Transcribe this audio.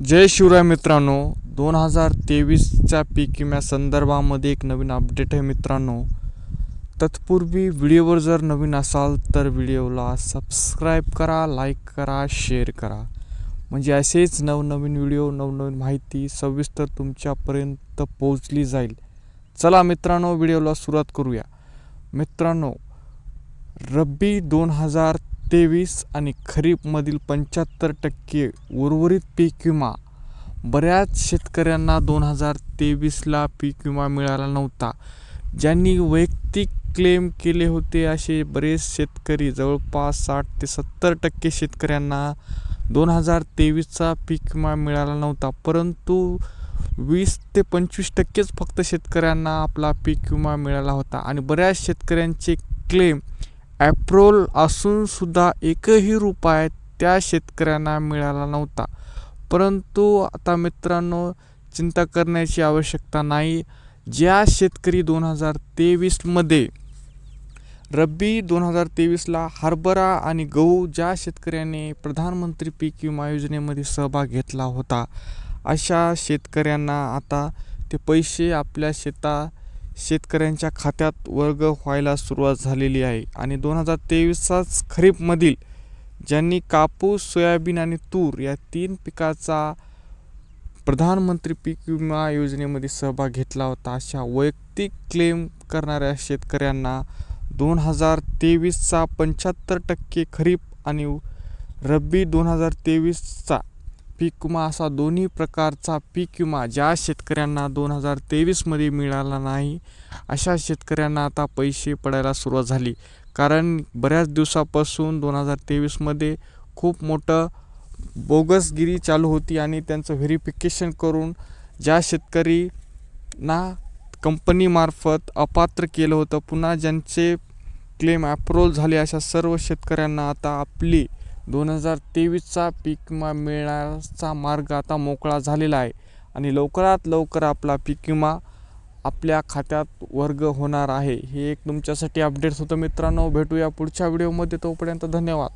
जय शिवराय मित्रांनो. दोन हजार तेवीसच्या पीक विम्या संदर्भामध्ये एक नवीन अपडेट आहे मित्रांनो. तत्पूर्वी व्हिडिओवर जर नवीन असाल तर व्हिडिओला सबस्क्राईब करा लाईक करा शेअर करा. म्हणजे असेच नवनवीन व्हिडिओ नवनवीन माहिती सविस्तर तुमच्यापर्यंत पोहोचली जाईल. चला मित्रांनो व्हिडिओला सुरुवात करूया. मित्रांनो रब्बी दोन हजार तेवीस आणि खरीपमधील पंच्याहत्तर टक्के उर्वरित पीक विमा. बऱ्याच शेतकऱ्यांना दोन हजार तेवीसला पीक विमा मिळाला नव्हता. ज्यांनी वैयक्तिक क्लेम केले होते असे बरेच शेतकरी जवळपास साठ ते सत्तर टक्के शेतकऱ्यांना दोन हजार तेवीसचा पीक विमा मिळाला नव्हता. परंतु वीस ते पंचवीस टक्केच फक्त शेतकऱ्यांना आपला पीक विमा मिळाला होता. आणि बऱ्याच शेतकऱ्यांचे क्लेम ॲप्रोल असूनसुद्धा एकही रुपया त्या शेतकऱ्यांना मिळाला नव्हता. परंतु आता मित्रांनो चिंता करण्याची आवश्यकता नाही. ज्या शेतकरी दोन हजार तेवीसमध्ये रब्बी दोन हजार तेवीसला हरभरा आणि गहू ज्या शेतकऱ्याने प्रधानमंत्री पीक विमा योजनेमध्ये सहभाग घेतला होता अशा शेतकऱ्यांना आता ते पैसे आपल्या शेता शेतकऱ्यांच्या खात्यात वर्ग व्हायला सुरुवात झालेली आहे. आणि दोन हजार तेवीसचाच खरीपमधील ज्यांनी कापूस सोयाबीन आणि तूर या तीन पिकाचा प्रधानमंत्री पीक विमा योजनेमध्ये सहभाग घेतला होता अशा वैयक्तिक क्लेम करणाऱ्या शेतकऱ्यांना दोन हजार तेवीसचा पंच्याहत्तर टक्के खरीप आणि रब्बी दोन हजार तेवीसचा पीक विमा असा दोन्ही प्रकारचा पीक विमा ज्या शेतकऱ्यांना दोन हजार तेवीसमध्ये मिळाला नाही अशा शेतकऱ्यांना आता पैसे पडायला सुरुवात झाली. कारण बऱ्याच दिवसापासून दोन हजार तेवीसमध्ये खूप मोठं बोगसगिरी चालू होती आणि त्यांचं व्हेरिफिकेशन करून ज्या शेतकरींना कंपनीमार्फत अपात्र केलं होतं पुन्हा ज्यांचे क्लेम अप्रूव्हल झाले अशा सर्व शेतकऱ्यांना आता आपली दोन हजार तेवीसचा पीक विमा मिळण्याचा मार्ग आता मोकळा झालेला आहे. आणि लवकरात लवकर आपला पीक विमा आपल्या खात्यात वर्ग होणार आहे. हे एक तुमच्यासाठी अपडेट्स होतं मित्रांनो. भेटूया पुढच्या व्हिडिओमध्ये तोपर्यंत धन्यवाद.